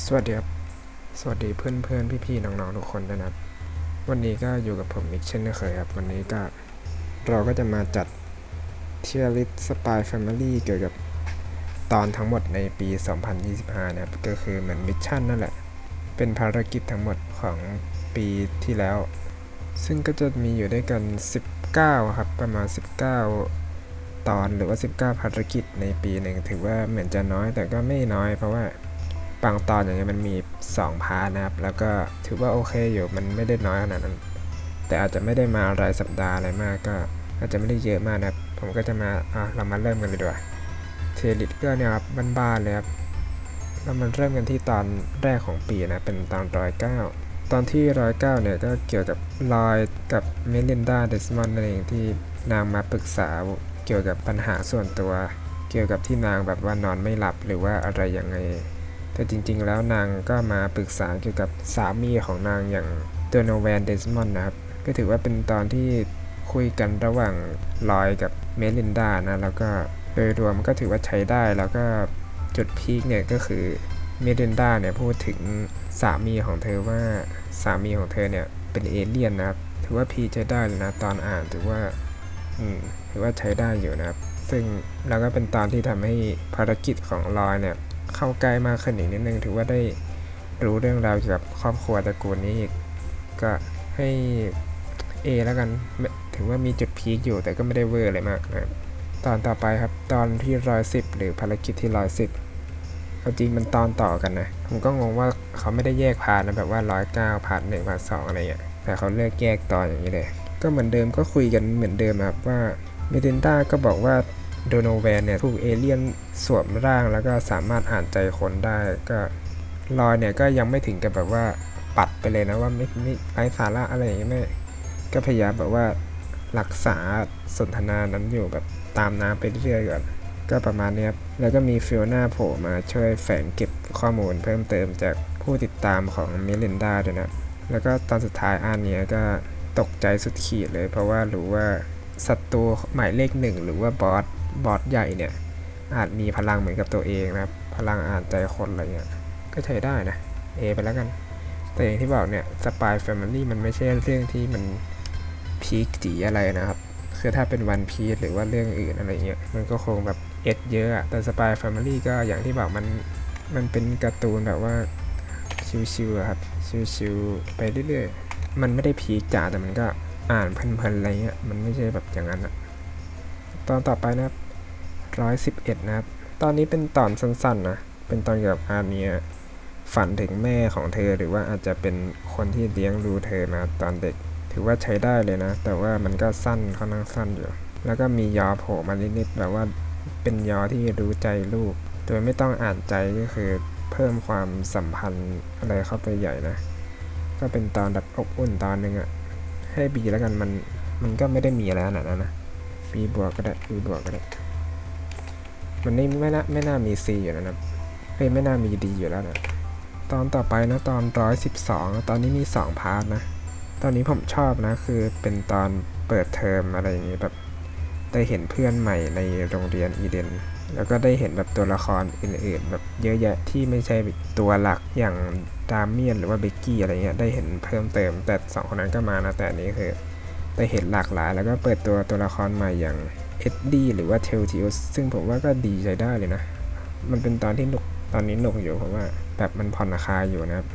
สวัสดีครับ สวัสดีเพื่อนเพื่อนพี่พี่ๆน้องๆทุกคนด้วยนะครับ วันนี้ก็อยู่กับผมอีกเช่นเคยครับ วันนี้ก็เราก็จะมาจัดเทียริสสปายแฟมิลี่เกี่ยวกับตอนทั้งหมดในปี 2025 นะครับ ก็คือเหมือนมิชชั่นนั่นแหละ เป็นภารกิจทั้งหมดของปีที่แล้ว ซึ่งก็จะมีอยู่ด้วยกัน 19 ครับ ประมาณ 19 ตอนหรือว่า 19 ภารกิจในปีหนึ่งถือว่าเหมือนจะน้อยแต่ก็ไม่น้อยเพราะว่า บางตอนอย่างเงี้ยมันมี 2 พาร์ทนะครับ แล้วก็ถือว่าโอเคอยู่มันไม่ได้น้อยขนาดนั้น แต่อาจจะไม่ได้มารายสัปดาห์อะไรมากก็อาจจะไม่ได้เยอะมากนะครับ ผมก็จะมาอะเรามาเริ่มกันเลยดีกว่าเทลิตก็เนี่ยครับบ้านๆเลยครับเรามาเริ่มกันที่ตอนแรกของปีนะเป็นตอนร้อยเก้าตอนที่ร้อยเก้าเนี่ยก็เกี่ยวกับลอยกับเมลินดาเดสมอนนั่นเองที่นางมาปรึกษาเกี่ยวกับปัญหาส่วนตัว เกี่ยวกับที่นางแบบว่านอนไม่หลับหรือว่าอะไรยังไง แต่จริงๆแล้วนางก็มาปรึกษาเกี่ยวกับสามีของนางอย่างเดโนแวนเดสมอนนะครับ ก็ถือว่าเป็นตอนที่คุยกันระหว่างลอยกับเมลินดานะ แล้วก็โดยรวมก็ถือว่าใช้ได้แล้วก็จุดพีคเนี่ยก็คือเมลินดาเนี่ยพูดถึงสามีของเธอว่าสามีของเธอเนี่ยเป็นเอเลี่ยนนะครับ ถือว่าพีใช้ได้เลยนะ ตอนอ่านถือว่าอืมถือว่าใช้ได้อยู่นะครับ ซึ่งแล้วก็เป็นตอนที่ทำให้ภารกิจของลอยเนี่ย เข้าใกล้มากขึ้นอีกนิดนึง ถือว่าได้รู้เรื่องราวเกี่ยวกับครอบครัวตระกูลนี้อีก ก็ให้ A แล้วกัน ถือว่ามีจุดพีคอยู่แต่ก็ไม่ได้เวอร์อะไรมากนะตอนต่อไปครับ ตอนที่ร้อยสิบหรือภารกิจที่ร้อยสิบเอาจริงมันตอนต่อกันนะ ผมก็งงว่าเขาไม่ได้แยกพาร์ทนะแบบว่าร้อยเก้าพาร์ทหนึ่งพาร์ทสองอะไรเงี้ยแต่เขาเลือกแยกตอนอย่างนี้เลย ก็เหมือนเดิมก็คุยกันเหมือนเดิมครับว่าเมเดนต้าก็บอกว่า โดโนแวนเนี่ยถูกเอเลี่ยนสวมร่างแล้วก็สามารถอ่านใจคนได้ ก็ลอยเนี่ยก็ยังไม่ถึงกับแบบว่าปัดไปเลยนะว่าไม่ไม่ไร้สาระอะไรอย่างเงี้ยไม่ก็พยายามแบบว่ารักษาสนทนานั้นอยู่แบบตามน้ำไปเรื่อยๆก่อนก็ประมาณเนี้ยครับ แล้วก็มีฟิลหน้าโผล่มาช่วยแฝงเก็บข้อมูลเพิ่มเติมจากผู้ติดตามของมิลินดาด้วยนะ แล้วก็ตอนสุดท้ายอันนี้ก็ตกใจสุดขีดเลย เพราะว่ารู้ว่าศัตรูหมายเลขหนึ่งหรือว่าบอส บอสใหญ่เนี่ยอาจมีพลังเหมือนกับตัวเองนะครับพลังอ่านใจคนอะไรเงี้ยก็ใช้ได้นะเอไปแล้วกัน แต่อย่างที่บอกเนี่ยสปายแฟมิลี่มันไม่ใช่เรื่องที่มันพีคจีอะไรนะครับ คือถ้าเป็นวันพีซหรือว่าเรื่องอื่นอะไรเงี้ยมันก็คงแบบเอ็ดเยอะอะแต่สปายแฟมิลี่ก็อย่างที่บอกมันมันเป็นการ์ตูนแบบว่าชิวๆครับชิวๆไปเรื่อยๆ มันไม่ได้พีคจ๋าแต่มันก็อ่านเพลินๆอะไรเงี้ยมันไม่ใช่แบบอย่างนั้นอะตอนต่อไปนะครับ ร้อยสิบเอ็ดนะครับ ตอนนี้เป็นตอนสั้นๆนะ เป็นตอนเกี่ยวกับอาเนียฝันถึงแม่ของเธอหรือว่าอาจจะเป็นคนที่เลี้ยงดูเธอมาตอนเด็ก ถือว่าใช้ได้เลยนะ แต่ว่ามันก็สั้นค่อนข้างสั้นอยู่ แล้วก็มียอโผล่มานิดๆแบบว่าเป็นยอที่รู้ใจลูก โดยไม่ต้องอ่านใจก็คือเพิ่มความสัมพันธ์อะไรเข้าไปใหญ่นะ ก็เป็นตอนแบบอบอุ่นตอนหนึ่งอะให้บีแล้วกันมันมันก็ไม่ได้มีอะไรขนาดนั้นนะ B บวกก็ได้ B บวกก็ได้ มันนี่ไม่น่าไม่น่ามี C อยู่แล้วนะเฮ้ยไม่น่ามี D อยู่แล้วนะตอนต่อไปนะตอนร้อยสิบสองตอนนี้มีสองพาร์ทนะ ตอนนี้ผมชอบนะคือเป็นตอนเปิดเทอมอะไรอย่างงี้แบบได้เห็นเพื่อนใหม่ในโรงเรียนอีเดนแล้วก็ได้เห็นแบบตัวละครอื่นๆ แบบเยอะแยะที่ไม่ใช่ตัวหลักอย่างดามเมียนหรือว่าเบกกี้อะไรเงี้ยได้เห็นเพิ่มเติมแต่สองคนนั้นก็มานะแต่นนี้คือได้เห็นหลากหลาย แล้วก็เปิดตัวตัวละครใหม่อย่าง เอ็ดดี้หรือว่าเทลทิวซึ่งผมว่าก็ดีใช้ได้เลยนะ มันเป็นตอนที่หนุกตอนนี้หนุกอยู่เพราะว่าแบบมันผ่อนราคาอยู่นะครับ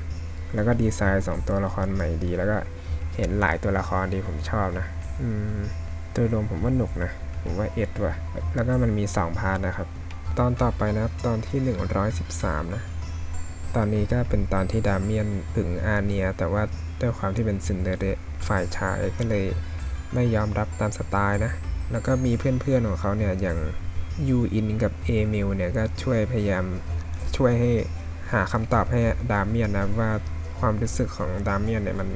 แล้วก็ดีไซน์สองตัวละครใหม่ดี แล้วก็เห็นหลายตัวละครดีผมชอบนะ อืมโดยรวมผมว่าหนุกนะ ผมว่าเอ็ดว่ะ แล้วก็มันมี 2 พาร์ทนะครับ ตอนต่อไปนะครับ ตอนที่ 113 นะ ตอนนี้ก็เป็นตอนที่ดาเมียนถึงอาเนีย แต่ว่าด้วยความที่เป็นซินเดอเรลฝ่ายชายก็เลยไม่ยอมรับตามสไตล์นะ แล้วก็มีเพื่อนๆของเขาเนี่ยอย่างยูอินกับเอมิลเนี่ยก็ช่วยพยายามช่วยให้หาคำตอบให้ดามเมียนนะว่าความรู้สึกของดามเมียนเนี่ยมัน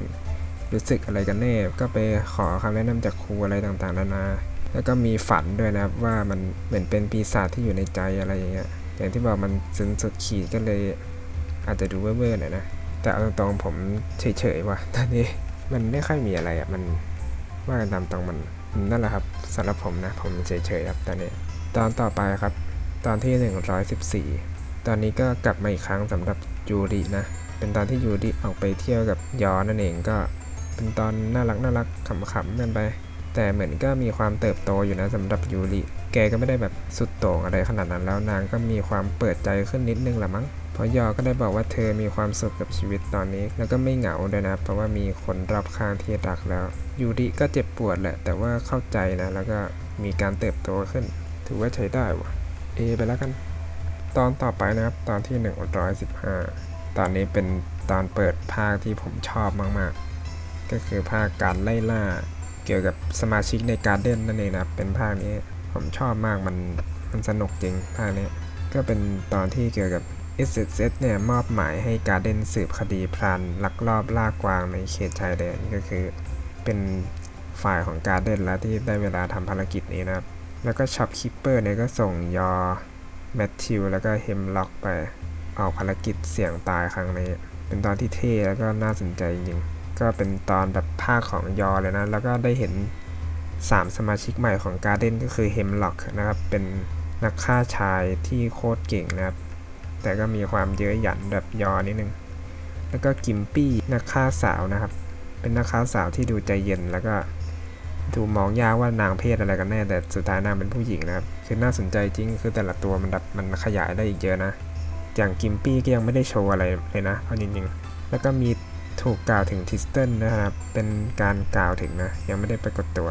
รู้สึกอะไรกันแน่ ก็ไปขอคำแนะนำจากครูอะไรต่างๆนานา แล้วก็มีฝันด้วยนะว่ามันเหมือนเป็นปีศาจที่อยู่ในใจอะไรอย่างเงี้ย อย่างที่บอกมันซึ้งสุดขีดก็เลยอาจจะดูเว่อร์ๆหน่อยนะ แต่เอาตรงๆผมเฉยๆว่ะตอนนี้มันไม่ค่อยมีอะไรอะ มันว่ากันตามตรงมันนั่นแหละครับ สำหรับผมนะ ผมเฉยๆครับตอนนี้ ตอนต่อไปครับ ตอนที่ 114 ตอนนี้ก็กลับมาอีกครั้งสำหรับยูรินะ เป็นตอนที่ยูริออกไปเที่ยวกับยอนั่นเองก็เป็นตอนน่ารักน่ารักขำๆกันไป แต่เหมือนก็มีความเติบโตอยู่นะสำหรับยูริแกก็ไม่ได้แบบสุดโต่งอะไรขนาดนั้นแล้วนางก็มีความเปิดใจขึ้นนิดนึงละมั้งเพราะยอก็ได้บอกว่าเธอมีความสุขกับชีวิตตอนนี้ แล้วก็ไม่เหงาด้วยนะ เพราะว่ามีคนรอบข้างที่รักแล้ว ยูริก็เจ็บปวดแหละ แต่ว่าเข้าใจนะ แล้วก็มีการเติบโตขึ้น ถือว่าใช้ได้วะเอไปแล้วกัน ตอนต่อไปนะครับ ตอนที่ 115 ตอนนี้เป็นตอนเปิดภาคที่ผมชอบมาก ๆ ก็คือภาคการไล่ล่า เกี่ยวกับสมาชิกในการเด้นนั่นเองนะครับเป็นภาคนี้ผมชอบมากมันมันสนุกจริงภาคนี้ก็เป็นตอนที่เกี่ยวกับ s s s เนี่ยมอบหมายให้การเด้นสืบคดีพรานลักลอบล่ากวางในเขตชายแดนก็คือ เป็นฝ่ายของการเดนแล้วที่ได้เวลาทำภารกิจนี้นะครับ แล้วก็ช็อปคิปเปอร์เนี่ยก็ส่งยอแมทธิวแล้วก็เฮมล็อกไปออกภารกิจเสี่ยงตายครั้งนี้ เป็นตอนที่เท่แล้วก็น่าสนใจจริงๆก็เป็นตอนแบบภาคของยอเลยนะ แล้วก็ได้เห็น 3 สมาชิกใหม่ของการ์เด้นก็คือเฮมล็อกนะครับ เป็นนักฆ่าชายที่โคตรเก่งนะครับ แต่ก็มีความเยอะหยันแบบยอนิดนึง แล้วก็กิมปี้นักฆ่าสาวนะครับ เป็นนักฆ่าสาวที่ดูใจเย็นแล้วก็ดูมองยากว่านางเพศอะไรกันแน่ แต่สุดท้ายนางเป็นผู้หญิงนะครับ คือน่าสนใจจริง คือแต่ละตัวมันแบบมันขยายได้อีกเยอะนะ อย่างกิมปี้ก็ยังไม่ได้โชว์อะไรเลยนะเอาจริงๆ แล้วก็มีถูกกล่าวถึงทิสเทนนะครับ เป็นการกล่าวถึงนะ ยังไม่ได้ปรากฏตัว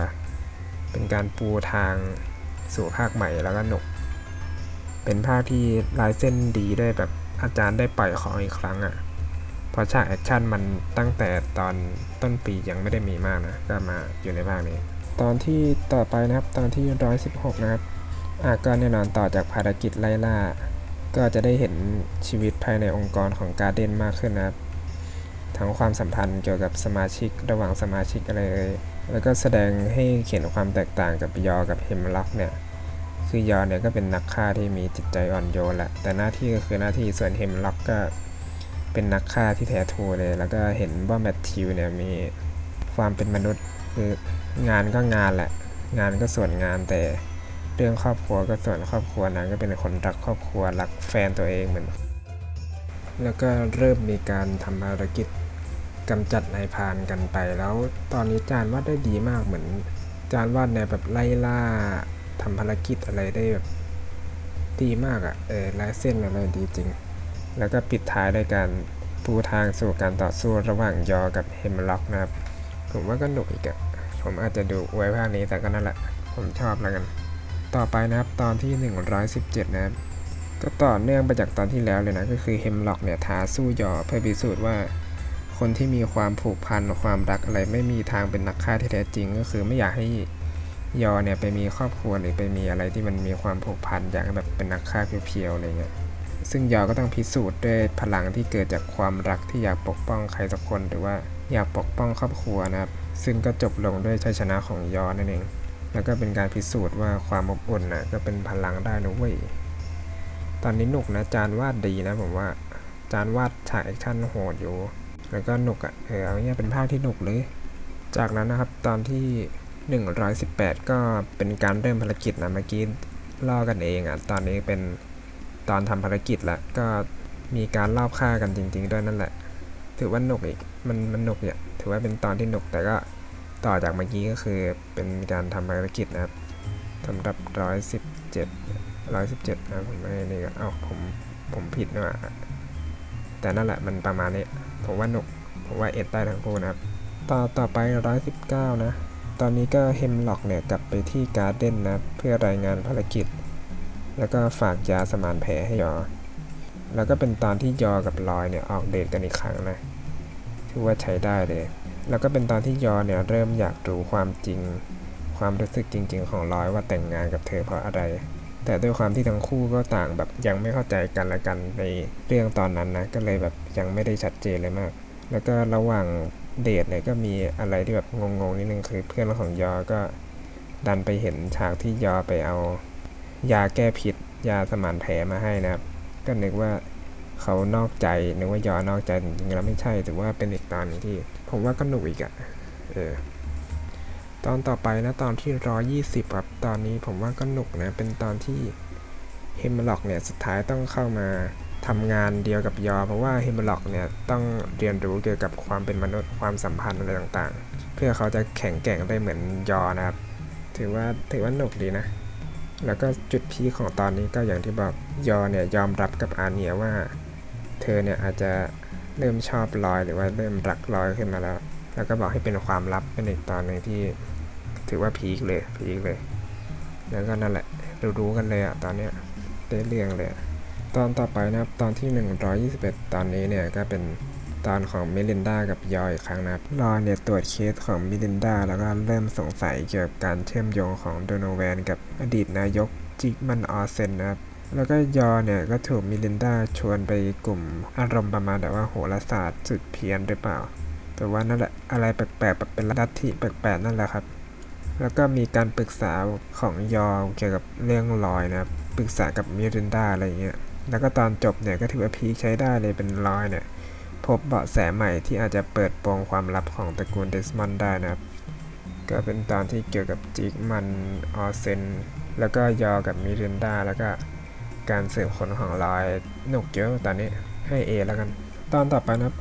เป็นการปูทางสู่ภาคใหม่แล้วก็หนุก เป็นภาคที่ลายเส้นดีด้วยแบบอาจารย์ได้ปล่อยของอีกครั้งอะ่ะ พราะฉากแอคชั่นมันตั้งแต่ตอนต้นปียังไม่ได้มีมากนะก็มาอยู่ในภาคนี้ ตอนที่ต่อไปนะครับตอนที่116 นะครับอะก็แน่นอนต่อจากภารกิจไล่ล่า ก็จะได้เห็นชีวิตภายในองค์กรของการ์เดนมากขึ้นนะครับ ทั้งความสัมพันธ์เกี่ยวกับสมาชิกระหว่างสมาชิกอะไรเอ่ยแล้วก็แสดงให้เห็นความแตกต่างกับยอกับเฮมล็อกเนี่ยคือยอเนี่ยก็เป็นนักฆ่าที่มีจิตใจอ่อนโยนแหละแต่หน้าที่ก็คือหน้าที่ส่วนเฮมล็อกก็ เป็นนักฆ่าที่แท้ทรูเลย แล้วก็เห็นว่าแมทธิวเนี่ยมีความเป็นมนุษย์คืองานก็งานแหละ งานก็ส่วนงานแต่เรื่องครอบครัวก็ส่วนครอบครัวนางก็เป็นคนรักครอบครัวรักแฟนตัวเองเหมือน แล้วก็เริ่มมีการทำภารกิจกำจัดนายพานกันไป แล้วตอนนี้จานวาดได้ดีมากเหมือน จานวาดในวแบบไล่ล่าทำภารกิจอะไรได้แบบดีมากอะ่ะเออลายเส้นอะไรดีจริง แล้วก็ปิดท้ายด้วยการปูทางสู่การต่อสู้ระหว่างยอกับเฮมล็อกนะครับ ผมว่าก็หนุกอีกอะผมอาจจะดูไว้ภาคนี้แต่ก็นั่นแหละ ผมชอบแล้วกัน ต่อไปนะครับตอนที่ 117 นะครับ ก็ต่อเนื่องไปจากตอนที่แล้วเลยนะ ก็คือเฮมล็อกเนี่ยท้าสู้ยอเพื่อพิสูจน์ว่า คนที่มีความผูกพันความรักอะไรไม่มีทางเป็นนักฆ่าที่แท้จริง ก็คือไม่อยากให้ยอเนี่ยไปมีครอบครัวหรือไปมีอะไรที่มันมีความผูกพันอยากแบบเป็นนักฆ่าเพียวๆอะไรเงี้ย ซึ่งยอก็ต้องพิสูจน์ด้วยพลังที่เกิดจากความรักที่อยากปกป้องใครสักคนหรือว่าอยากปกป้องครอบครัวนะครับ ซึ่งก็จบลงด้วยชัยชนะของยอนั่นเอง แล้วก็เป็นการพิสูจน์ว่าความอบอุ่นนะก็เป็นพลังได้นะเว้ย ตอนนี้หนุกนะจานวาดดีนะผมว่า จานวาดฉากแอคชั่นโหดอยู่ แล้วก็หนุกอะ่ะ เออเอาเงี้ยเป็นภาคที่หนุกเลย จากนั้นนะครับตอนที่ 118 ก็เป็นการเริ่มภารกิจนะเมื่อกี้ล่อกันเองอะ่ะ ตอนนี้เป็น ตอนทำภารกิจละก็มีการลอบฆ่ากันจริง ๆ ด้วยนั่นแหละ ถือว่าหนุกอีกมันมันหนุกเนี่ยถือว่าเป็นตอนที่หนุกแต่ก็ต่อจากเมื่อกี้ก็คือเป็นการทำภารกิจนะครับสำหรับ117 117นะผมไม่นี่ก็เอ้าผมผมผิดนะแต่นั่นแหละมันประมาณนี้ผมว่าหนุกผมว่าเอ็ดได้ทั้งคู่นะครับต่อต่อไป119นะ ตอนนี้ก็เฮมล็อกเนี่ยกลับไปที่การ์เด้นนะเพื่อรายงานภารกิจ แล้วก็ฝากยาสมานแผลให้ยอ แล้วก็เป็นตอนที่ยอกับลอยเนี่ยออกเดทกันอีกครั้งนะถือว่าใช้ได้เลย แล้วก็เป็นตอนที่ยอเนี่ยเริ่มอยากรู้ความจริง ความรู้สึกจริง ๆ ของลอยว่าแต่งงานกับเธอเพราะอะไร แต่ด้วยความที่ทั้งคู่ก็ต่างแบบยังไม่เข้าใจกันและกันในเรื่องตอนนั้นนะก็เลยแบบยังไม่ได้ชัดเจนเลยมาก แล้วก็ระหว่างเดทเนี่ยก็มีอะไรที่แบบงงๆนิดนึงคือเพื่อนของยอก็ดันไปเห็นฉากที่ยอไปเอา ยาแก้พิษ ยาสมานแผลมาให้นะครับ ก็นึกว่าเขานอกใจนึกว่ายอนอกใจจริงๆแล้วไม่ใช่ถือว่าเป็นอีกตอนนึงที่ ผมว่าก็หนุกอีกอะเออตอนต่อไปนะตอนที่ร้อยี่สิบครับตอนนี้ผมว่าก็หนุกนะเป็นตอนที่เฮมล็อกเนี่ยสุดท้ายต้องเข้ามาทำงานเดียวกับยอ เพราะว่าเฮมล็อกเนี่ยต้องเรียนรู้เกี่ยวกับความเป็นมนุษย์ความสัมพันธ์อะไรต่างๆ เพื่อเขาจะแข็งแกร่งได้เหมือนยอนะครับ ถือว่าถือว่าหนุกดีนะ แล้วก็จุดพีของตอนนี้ก็อย่างที่บอกยอเนี่ยยอมรับกับอาเนียว่า เธอเนี่ยอาจจะเริ่มชอบลอยหรือว่าเริ่มรักลอยขึ้นมาแล้ว แล้วก็บอกให้เป็นความลับเป็นอีกตอนหนึ่งที่ถือว่าพีคเลยพีคเลย แล้วก็นั่นแหละรู้ๆกันเลยอะตอนเนี้ยได้เรื่องเลย ตอนต่อไปนะครับตอนที่ 121 ตอนนี้เนี่ยก็เป็น ตอนของมิลินดากับยอยอีกครั้งนะครับรอเนี่ยตรวจเคสของมิลินดาแล้วก็เริ่มสงสัยเกี่ยวกับการเชื่อมโยงของโดโนแวนกับอดีตนายกจิกมันออเซนนะครับแล้วก็ยอเนี่ยก็ถูกมิลินดาชวนไปกลุ่มอารมณ์ประมาณแบบว่าโหราศาสตร์สุดเพี้ยนหรือเปล่า แต่ว่านั่นแหละอะไรแปลกๆแบบเป็นลัทธิแปลกๆนั่นแหละครับ แล้วก็มีการปรึกษาของยอเกี่ยวกับเรื่องรอยนะครับปรึกษากับมิรินดาอะไรเงี้ย แล้วก็ตอนจบเนี่ยก็ถือว่าพีคใช้ได้เลยเป็นรอยเนี่ย พบเบาะแสใหม่ที่อาจจะเปิดโปงความลับของตระกูลเดสมอนด์ได้นะครับ ก็เป็นตอนที่เกี่ยวกับจิกมันออเซน แล้วก็ยอกับมิรินดาแล้วก็การสืบค้นของรอยหนุกเยอะตอนนี้ให้ A แล้วกัน ตอนต่อไปนะครับ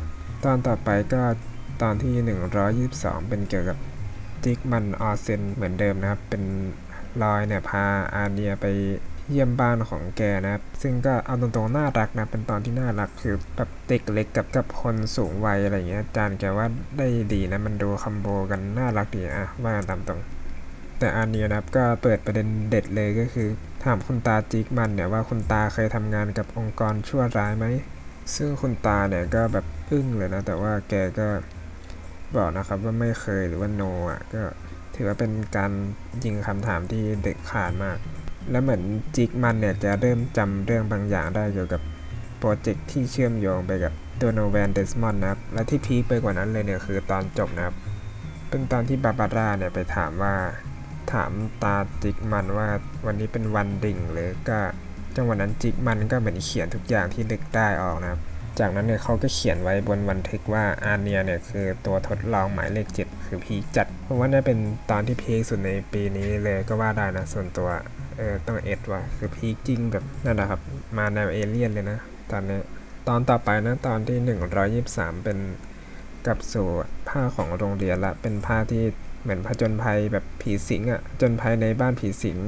ตอนต่อไปก็ตอนที่ 122 เป็นเกี่ยวกับจิกมันออเซนเหมือนเดิมนะครับ เป็นลอยเนี่ยพาอาเนียไป เยี่ยมบ้านของแกนะครับ ซึ่งก็เอาตรงๆน่ารักนะ เป็นตอนที่น่ารักคือแบบเด็กเล็กกับกับคนสูงวัยอะไรเงี้ยจารย์แกว่าได้ดีนะ มันดูคัมโบกันน่ารักดีอะว่าตามตรง แต่อาเนียนะครับก็เปิดประเด็นเด็ดเลยก็คือ ถามคุณตาจิกมันเนี่ยว่าคุณตาเคยทำงานกับองค์กรชั่วร้ายไหม ซึ่งคุณตาเนี่ยก็แบบอึ้งเลยนะ แต่ว่าแกก็บอกนะครับว่าไม่เคยหรือว่าโนอะก็ถือว่าเป็นการยิงคำถามที่เด็กขาดมาก แล้วเหมือนจิกมันเนี่ยจะเริ่มจำเรื่องบางอย่างได้เกี่ยวกับโปรเจกต์ที่เชื่อมโยงไปกับโดโนแวนเดสมอนนะครับ และที่พีคไปกว่านั้นเลยเนี่ยคือตอนจบนะครับเป็นตอนที่บาบาร่าเนี่ยไปถามว่า ถามตาจิกมันว่าวันนี้เป็นวันดิ่งหรือก็จังหวะนั้นจิกมันก็เหมือนเขียนทุกอย่างที่นึกได้ออกนะครับ จากนั้นเนี่ยเขาก็เขียนไว้บนบันทึกว่าอาเนียเนี่ยคือตัวทดลองหมายเลขเจ็ดคือพีจัดผมว่าน่าเป็นตอนที่พีคสุดในปีนี้เลยก็ว่าได้นะส่วนตัว เออต้องเอ็ดว่ะคือพีจริงแบบนั่นแหละครับ มาแนวเอเลี่ยนเลยนะ ตอนนี้ตอนต่อไปนะ ตอนที่ 123 เป็นกับสู่ผ้าของโรงเรียนละ เป็นผ้าที่เหมือนผจญภัยแบบผีสิงอะ่ะผจญภัยในบ้านผีสิง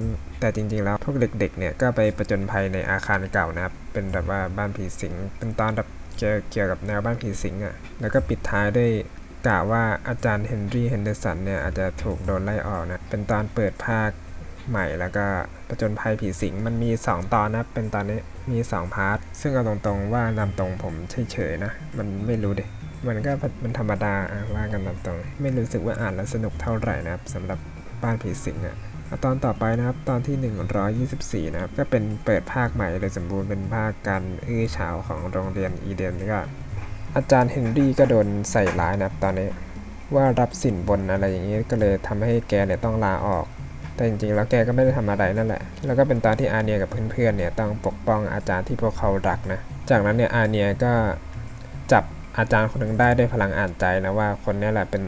แต่จริงๆแล้วพวกเด็กๆเนี่ยก็ไปผจญภัยในอาคารเก่านะครับ เป็นแบบว่าบ้านผีสิง เป็นตอนแบบเกี่ยวเกี่ยวกับแนวบ้านผีสิงอะ่ะ แล้วก็ปิดท้ายด้วยกล่าวว่าอาจารย์เฮนรี่เฮนเดอร์สันเนี่ยอาจจะถูกโดนไล่ออกนะ เป็นตอนเปิดภาค ใหม่แล้วก็ผจญภัยผีสิงมันมี 2 ตอนนะเป็นตอนนี้มี 2 พาร์ท ซึ่งเอาตรงๆว่าตามตรงผมเฉยๆนะ มันไม่รู้ดิมันก็มันธรรมดาอะว่ากันตามตรง ไม่รู้สึกว่าอ่านแล้วสนุกเท่าไหร่นะครับสำหรับบ้านผีสิงอะอะตอนต่อไปนะครับตอนที่ 124 นะครับ ก็เป็นเปิดภาคใหม่เลยสมบูรณ์เป็นภาคการอื้อฉาวของโรงเรียนอีเดนก็อาจารย์เฮนรี่ก็โดนใส่ร้ายนะครับตอนนี้ว่ารับสินบนอะไรอย่างนี้ก็เลยทำให้แกเนี่ยต้องลาออก แต่จริงๆแล้วแกก็ไม่ได้ทำอะไรนั่นแหละ แล้วก็เป็นตอนที่อาเนียกับเพื่อนๆเนี่ยต้องปกป้องอาจารย์ที่พวกเขารักนะ จากนั้นเนี่ยอาเนียก็จับอาจารย์คนหนึ่งได้ด้วยพลังอ่านใจนะว่าคนนี้แหละเป็น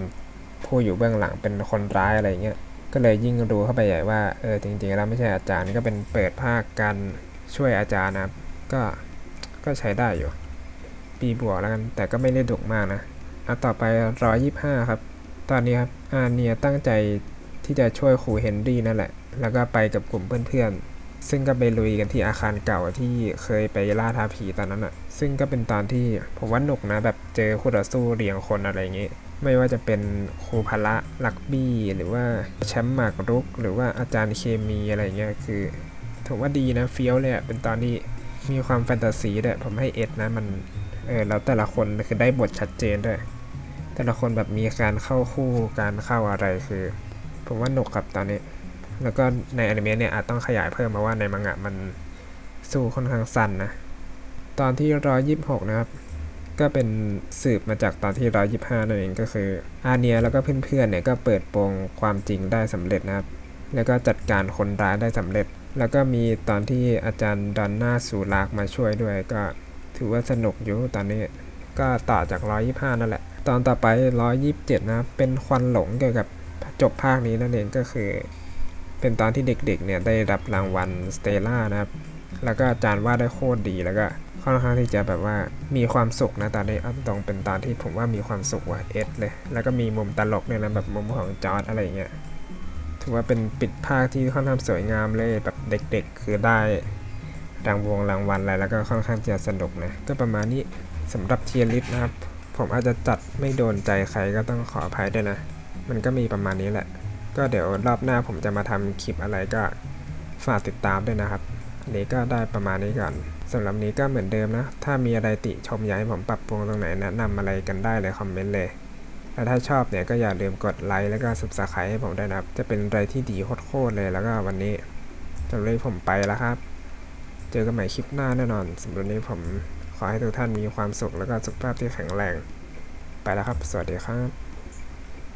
ผู้อยู่เบื้องหลังเป็นคนร้ายอะไรเงี้ย ก็เลยยิ่งรู้เข้าไปใหญ่ว่าเออจริงๆแล้วไม่ใช่อาจารย์ก็เป็นเปิดภาคการช่วยอาจารย์นะก็ก็ใช้ได้อยู่ ปีบวกแล้วกัน แต่ก็ไม่ได้ดุมากนะอะต่อไปร้อยยี่ห้าครับ ตอนนี้ครับอาเนียตั้งใจ ที่จะช่วยครูเฮนรี่นั่นแหละ แล้วก็ไปกับกลุ่มเพื่อนๆ ซึ่งก็ไปลุยกันที่อาคารเก่าที่เคยไปล่าท้าผีตอนนั้นอะ่ะ ซึ่งก็เป็นตอนที่ผมว่าหนุกนะแบบเจอคู่ต่อสู้เรียงคนอะไรอย่างงี้ ไม่ว่าจะเป็นครูพละลักบี้ หรือว่าแชมป์หมากรุก หรือว่าอาจารย์เคมีอะไรเงี้ยคือถือว่าดีนะเฟี้ยวเลยอะเป็นตอนที่มีความแฟนตาซีด้วยผมให้เอ็ดนะมันเออแล้วแต่ละคนคือได้บทชัดเจนด้วยแต่ละคนแบบมีการเข้าคู่การเข้าอะไรคือ ผมว่าหนุกครับตอนนี้ แล้วก็ในอนิเมะเนี่ยอาจต้องขยายเพิ่มมาว่าในมังงะมันสู้ค่อนข้างสั้นนะ ตอนที่ร้อยยิบหกนะครับ ก็เป็นสืบมาจากตอนที่ร้อยยิบห้านั่นเองก็คือ อาเนียแล้วก็เพื่อนๆเนี่ยก็เปิดโปงความจริงได้สำเร็จนะครับ แล้วก็จัดการคนร้ายได้สำเร็จ แล้วก็มีตอนที่อาจารย์ดอนน่าสูรากมาช่วยด้วย ก็ถือว่าสนุกอยู่ตอนนี้ก็ต่อจากร้อยยิบห้านั่นแหละ ตอนต่อไปร้อยยิบเจ็ดนะเป็นควันหลงเกี่ยวกับ จบภาคนี้นั่นเองก็คือ เป็นตอนที่เด็กๆเนี่ยได้รับรางวัลสเตล่านะครับ แล้วก็อาจารย์วาดได้โคตรดีแล้วก็ค่อนข้างที่จะแบบว่ามีความสุขนะตอนนี้อาตรงเป็นตอนที่ผมว่ามีความสุขว่ะเอสเลย แล้วก็มีมุมตลกเนี่ยนะแบบมุมของจอร์ดอะไรเงี้ยถือว่าเป็นปิดภาคที่ค่อนข้างสวยงามเลยแบบเด็กๆ คือได้รางวงรางวัลอะไรแล้วก็ค่อนข้างจะสนุกนะก็ประมาณนี้สำหรับเทียร์ลิสนะครับ ผมอาจจะจัดไม่โดนใจใครก็ต้องขออภัยด้วยนะ มันก็มีประมาณนี้แหละ ก็เดี๋ยวรอบหน้าผมจะมาทำคลิปอะไรก็ฝากติดตามด้วยนะครับอันนี้ก็ได้ประมาณนี้ก่อนสำหรับนี้ก็เหมือนเดิมนะ ถ้ามีอะไรติชมอยากให้ผมปรับปรุงตรงไหนแนะนำอะไรกันได้เลยคอมเมนต์เลยแล้วถ้าชอบเนี่ยก็อย่าลืมกดไลค์แล้วก็ subscribe ให้ผมด้วยนะครับ จะเป็นอะไรที่ดีโคตรเลยแล้วก็วันนี้สำหรับนี้ผมไปแล้วครับ เจอกันใหม่คลิปหน้าแน่นอนสำหรับนี้ผมขอให้ทุกท่านมีความสุขแล้วก็สุขภาพที่แข็งแรง ไปแล้วครับ สวัสดีครับ